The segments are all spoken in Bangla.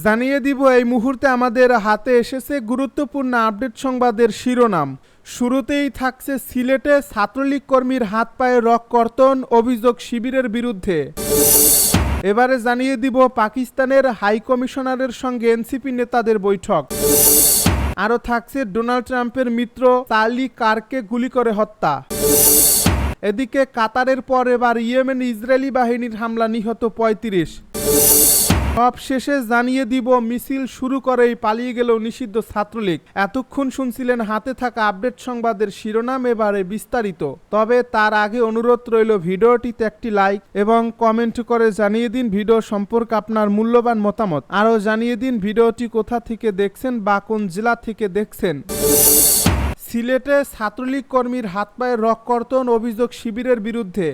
জানিয়ে দিব, এই মুহূর্তে আমাদের হাতে এসেছে গুরুত্বপূর্ণ আপডেট সংবাদের শিরোনাম। শুরুতেই থাকছে সিলেটে ছাত্রলীগ কর্মীর হাত পায়ে রক কর্তন অভিযোগ শিবিরের বিরুদ্ধে। এবারে জানিয়ে দিব, পাকিস্তানের হাই কমিশনারের সঙ্গে এনসিপি নেতাদের বৈঠক। আরও থাকছে, ডোনাল্ড ট্রাম্পের মিত্র চার্লি কারকে গুলি করে হত্যা। এদিকে কাতারের পর এবার ইয়েমেন ইসরায়েলি বাহিনীর হামলা নিহত পঁয়ত্রিশ। সব শেষে জানিয়ে দিব, মিছিল শুরু করেই পালিয়ে গেল নিষিদ্ধ ছাত্রলীগ। এতক্ষণ শুনছিলেন হাতে থাকা আপডেট সংবাদের শিরোনাম এবারে বিস্তারিত। তবে তার আগে অনুরোধ রইল ভিডিওটিতে একটি লাইক এবং কমেন্ট করে জানিয়ে দিন ভিডিও সম্পর্কে আপনার মূল্যবান মতামত। আরও জানিয়ে দিন ভিডিওটি কোথা থেকে দেখছেন বা কোন জেলা থেকে দেখছেন। সিলেটে ছাত্রলীগ কর্মীর হাত পায়ে রক অভিযোগ শিবিরের বিরুদ্ধে।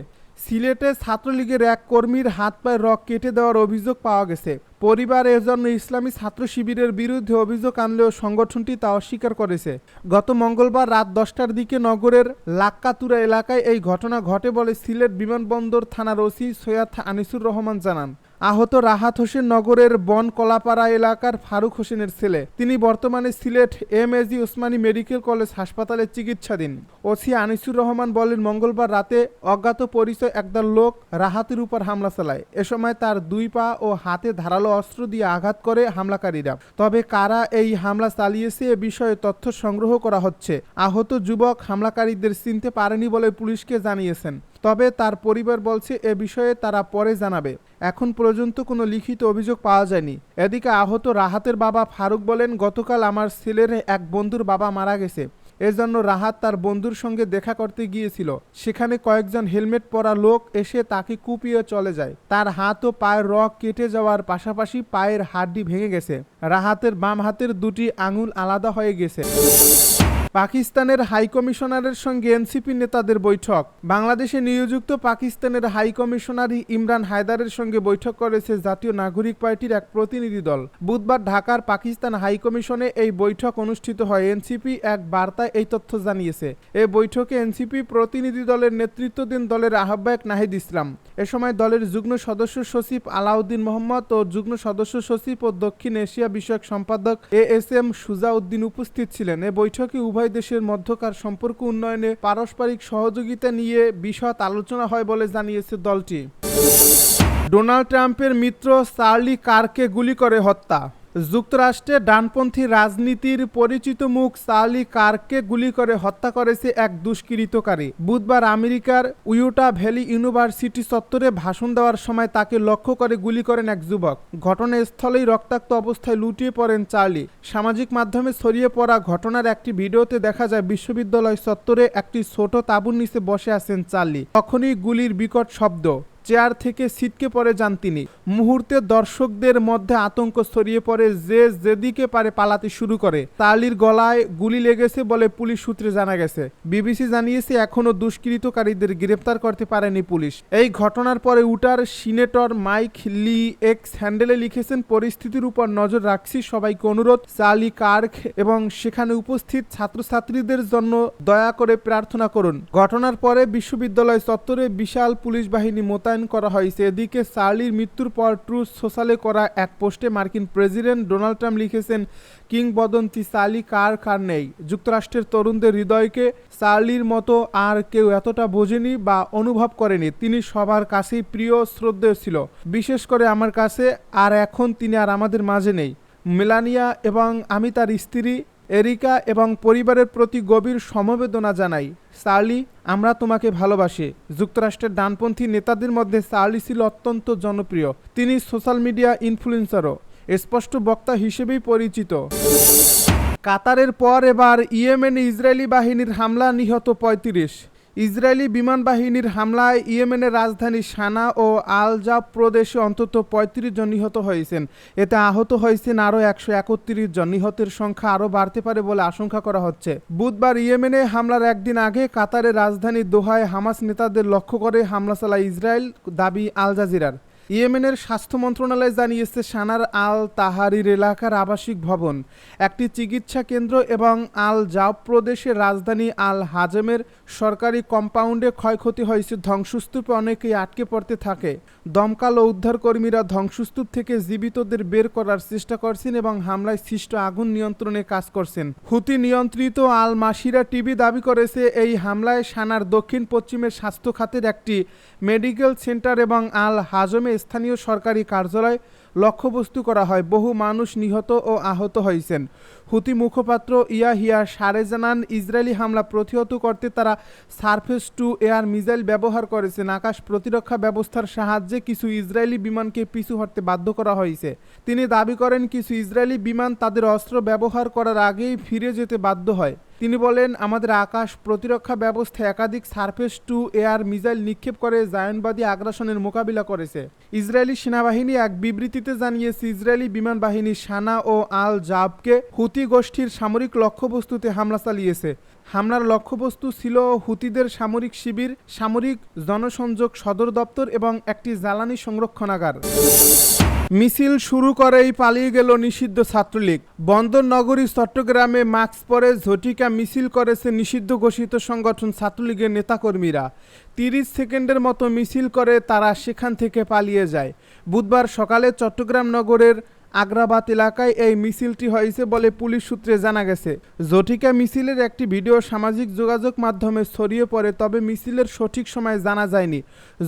সিলেটে ছাত্রলীগের এক কর্মীর হাত পায়ে রক কেটে দেওয়ার অভিযোগ পাওয়া গেছে। পরিবার এজন্য ইসলামী ছাত্র শিবিরের বিরুদ্ধে অভিযোগ আনলেও সংগঠনটি তা অস্বীকার করেছে। গত মঙ্গলবার রাত দশটার দিকে নগরের লাক্কাতুরা এলাকায় এই ঘটনা ঘটে বলে সিলেট বিমানবন্দর থানার ওসি সৈয়দ আনিসুর রহমান জানান। আহত রাহাত হোসেন নগরের বন কলাপাড়া এলাকার ফারুক হোসেনের ছেলে। তিনি বর্তমানে Sylhet M A G Osmani medical college হাসপাতালে চিকিৎসাধীন। ওসি আনিসুর রহমান বলেন, মঙ্গলবার রাতে অজ্ঞাত পরিচয় একদল লোক রাহাতের উপর হামলা চালায়। এ সময় তার দুই পা ও হাতে ধারালো অস্ত্র দিয়ে আঘাত করে হামলাকারীরা। তবে কারা এই হামলা চালিয়েছে এ বিষয়ে তথ্য সংগ্রহ করা হচ্ছে। আহত যুবক হামলাকারীদের চিনতে পারেনি বলে পুলিশকে জানিয়েছেন। তবে তার পরিবার বলছে, এ বিষয়ে তারা পরে জানাবে। এখন পর্যন্ত কোনো লিখিত অভিযোগ পাওয়া যায়নি। এদিকে আহত রাহাতের বাবা ফারুক বলেন, গতকাল আমার ছেলের এক বন্ধুর বাবা মারা গেছে। এজন্য রাহাত তার বন্ধুর সঙ্গে দেখা করতে গিয়েছিল। সেখানে কয়েকজন হেলমেট পরা লোক এসে তাকে কুপিয়ে চলে যায়। তার হাত ও পায়ের রক কেটে যাওয়ার পাশাপাশি পায়ের হাড্ডি ভেঙে গেছে। রাহাতের বাম হাতের দুটি আঙুল আলাদা হয়ে গেছে। পাকিস্তানের হাই কমিশনারের সঙ্গে এনসিপি নেতাদের বৈঠক। বাংলাদেশে নিয়োজিত পাকিস্তানের হাই কমিশনার ইমরান হায়দারের সঙ্গে বৈঠক করেছে জাতীয় নাগরিক পার্টির এক প্রতিনিধি দল। বুধবার ঢাকার পাকিস্তান হাই কমিশনে এই বৈঠক অনুষ্ঠিত হয়। এনসিপি এক বার্তায় এই তথ্য জানিয়েছে। এ বৈঠকে এনসিপি প্রতিনিধি দলের নেতৃত্ব দেন দলের আহ্বায়ক নাহিদ ইসলাম। এ সময় দলের যুগ্ম সদস্য সচিব আলাউদ্দিন মোহাম্মদ ও যুগ্ম সদস্য সচিব ও দক্ষিণ এশিয়া বিষয়ক সম্পাদক এ এস এম সুজাউদ্দিন উপস্থিত ছিলেন। এ বৈঠকে উভয় দেশের মধ্যকার সম্পর্ক উন্নয়নে পারস্পরিক সহযোগিতা নিয়ে বিশদ আলোচনা হয় বলে জানিয়েছে দলটি। ডোনাল্ড ট্রাম্পের মিত্র সার্লি কারকে গুলি করে হত্যা। যুক্তরাষ্ট্রে ডানপন্থী রাজনীতির পরিচিত মুখ চার্লি কারকে গুলি করে হত্যা করেছে এক দুষ্কৃতকারী। বুধবার আমেরিকার উইউটা ভ্যালি ইউনিভার্সিটি চত্বরে ভাষণ দেওয়ার সময় তাকে লক্ষ্য করে গুলি করেন এক যুবক। ঘটনাস্থলেই রক্তাক্ত অবস্থায় লুটিয়ে পড়েন চার্লি। সামাজিক মাধ্যমে ছড়িয়ে পড়া ঘটনার একটি ভিডিওতে দেখা যায়, বিশ্ববিদ্যালয় চত্বরে একটি ছোট তাঁবুর নিচে বসে আছেন চার্লি। তখনই গুলির বিকট শব্দ চেয়ার থেকে ছিটকে পড়ে যান তিনি। মুহূর্তে দর্শকদের মধ্যে আতঙ্ক ছড়িয়ে পড়ে, যে যেদিকে পারে পালাতে শুরু করে। তালির গলায় গুলি লেগেছে বলে পুলিশ সূত্রে জানা গেছে। বিবিসি জানিয়েছে, এখনও দুষ্কৃতকারীদের গ্রেপ্তার করতে পারেনি পুলিশ। এই ঘটনার পরে উটার সিনেটর মাইক লি এক্স হ্যান্ডেলে লিখেছেন, পরিস্থিতির উপর নজর রাখছি। সবাইকে অনুরোধ চার্লি কার্ক এবং সেখানে উপস্থিত ছাত্রছাত্রীদের জন্য দয়া করে প্রার্থনা করুন। ঘটনার পরে বিশ্ববিদ্যালয় চত্বরে বিশাল পুলিশ বাহিনী মোতায়েন মোতায়েন করা হয়েছে। এদিকে চার্লির মৃত্যুর পর ট্রুথ সোশ্যালে করা এক পোস্টে মার্কিন প্রেসিডেন্ট ডোনাল্ড ট্রাম্প লিখেছেন, কিংবদন্তি চার্লি কার কার নেই? যুক্তরাষ্ট্রের তরুণদের হৃদয়কে চার্লির মতো আর কেউ এতটা বোঝেনি বা অনুভব করেনি। তিনি সবার কাছেই প্রিয় শ্রদ্ধেয় ছিল। বিশেষ করে আমার কাছে, আর এখন তিনি আর আমাদের মাঝে নেই। মেলানিয়া এবং আমি তার স্ত্রী এরিকা এবং পরিবারের প্রতি গভীর সমবেদনা জানাই। সার্লি, আমরা তোমাকে ভালোবাসি। যুক্তরাষ্ট্রের ডানপন্থী নেতাদের মধ্যে সার্লি ছিল অত্যন্ত জনপ্রিয়। তিনি সোশ্যাল মিডিয়া ইনফ্লুয়েন্সারও, স্পষ্ট বক্তা হিসেবেই পরিচিত। কাতারের পর এবার ইয়েমেন ইসরায়েলি বাহিনীর হামলা নিহত পঁয়ত্রিশ। ইসরায়েলি বিমান বাহিনীর হামলায় ইয়েমেনের রাজধানী সানা ও আল জাব প্রদেশে অন্তত পঁয়ত্রিশ জন নিহত হয়েছেন। এতে আহত হয়েছেন আরও একশো একত্রিশ জন। নিহতের সংখ্যা আরও বাড়তে পারে বলে আশঙ্কা করা হচ্ছে। বুধবার ইয়েমেনে হামলার একদিন আগে কাতারের রাজধানী দোহায় হামাস নেতাদের লক্ষ্য করে হামলা চালায় ইসরায়েল, দাবি আল জাজিরার ইয়েমেনের স্বাস্থ্য মন্ত্রণালয় জানিয়েছে, সানার আল তাহারির এলাকার আবাসিক ভবন, একটি চিকিৎসা কেন্দ্র এবং আল জাব প্রদেশের রাজধানী আল হাজেমের সরকারি কম্পাউন্ডে ক্ষয়ক্ষতি হয়েছে ধ্বংসস্তূপে অনেকেই আটকে পড়তে থাকে। দমকাল ও উদ্ধারকর্মীরা ধ্বংসস্তূপ থেকে জীবিতদের বের করার চেষ্টা করছেন এবং হামলায় সৃষ্ট আগুন নিয়ন্ত্রণে কাজ করছেন। হুতি নিয়ন্ত্রিত আল মাসিরা টিভি দাবি করেছে, এই হামলায় সানার দক্ষিণ পশ্চিমের স্বাস্থ্য খাতের একটি মেডিকেল সেন্টার এবং আল হাজমে স্থানীয় সরকারি কার্যালয় লক্ষ্যবস্তু করা হয়। বহু মানুষ নিহত ও আহত হয়েছেন। হুতি মুখপাত্র ইয়াহিয়া সারে জানান, ইসরায়েলি হামলা প্রতিহত করতে তারা সারফেস টু এয়ার মিসাইল ব্যবহার করেছেন। আকাশ প্রতিরক্ষা ব্যবস্থার সাহায্যে কিছু ইসরায়েলি বিমানকে পিছু হটতে বাধ্য করা হয়েছে। তিনি দাবি করেন, কিছু ইসরায়েলি বিমান তাদের অস্ত্র ব্যবহার করার আগেই ফিরে যেতে বাধ্য হয়। তিনি বলেন, আমাদের আকাশ প্রতিরক্ষা ব্যবস্থা একাধিক সারফেস টু এয়ার মিসাইল নিক্ষেপ করে জায়নবাদী আগ্রাসনের মোকাবিলা করেছে। ইসরায়েলি সেনাবাহিনী এক বিবৃতিতে জানিয়েছে, ইসরায়েলি বিমান বাহিনী সানা ও আল জাবকে হুতি গোষ্ঠীর সামরিক লক্ষ্যবস্তুতে হামলা চালিয়েছে। হামলার লক্ষ্যবস্তু ছিল হুতিদের সামরিক শিবির, সামরিক জনসংযোগ সদর দপ্তর এবং একটি জ্বালানি সংরক্ষণাগার। মিছিল শুরু করেই পালিয়ে গেল নিষিদ্ধ ছাত্রলীগ। বন্দর নগরী চট্টগ্রামে মাস্ক পরে ঝটিকা মিছিল করেছে নিষিদ্ধ ঘোষিত সংগঠন ছাত্রলীগের নেতাকর্মীরা। তিরিশ সেকেন্ডের মতো মিছিল করে তারা সেখান থেকে পালিয়ে যায়। বুধবার সকালে চট্টগ্রাম নগরের আগ্রাবাদ এলাকায় এই মিছিলটি হয়েছে বলে পুলিশ সূত্রে জানা গেছে। জটিকা মিছিলের একটি ভিডিও সামাজিক যোগাযোগ মাধ্যমে ছড়িয়ে পড়ে, তবে মিছিলের সঠিক সময় জানা যায়নি।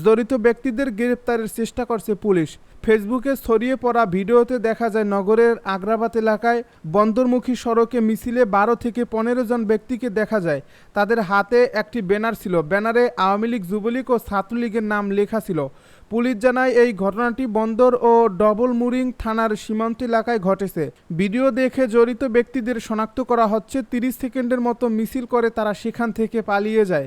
জড়িত ব্যক্তিদের গ্রেপ্তারের চেষ্টা করছে পুলিশ। ফেসবুকে ছড়িয়ে পড়া ভিডিওতে দেখা যায়, নগরের আগ্রাবাদ এলাকায় বন্দরমুখী সড়কে মিছিলে বারো থেকে পনেরো জন ব্যক্তিকে দেখা যায়। তাদের হাতে একটি ব্যানার ছিল। ব্যানারে আওয়ামী লীগ, যুবলীগ ও ছাত্রলীগের নাম লেখা ছিল। পুলিশ জানায়, এই ঘটনাটি বন্দর ও ডবল মুরিং থানার সীমান্ত এলাকায় ঘটেছে। ভিডিও দেখে জড়িত ব্যক্তিদের শনাক্ত করা হচ্ছে, তিরিশ সেকেন্ডের মতো মিছিল করে তারা সেখান থেকে পালিয়ে যায়।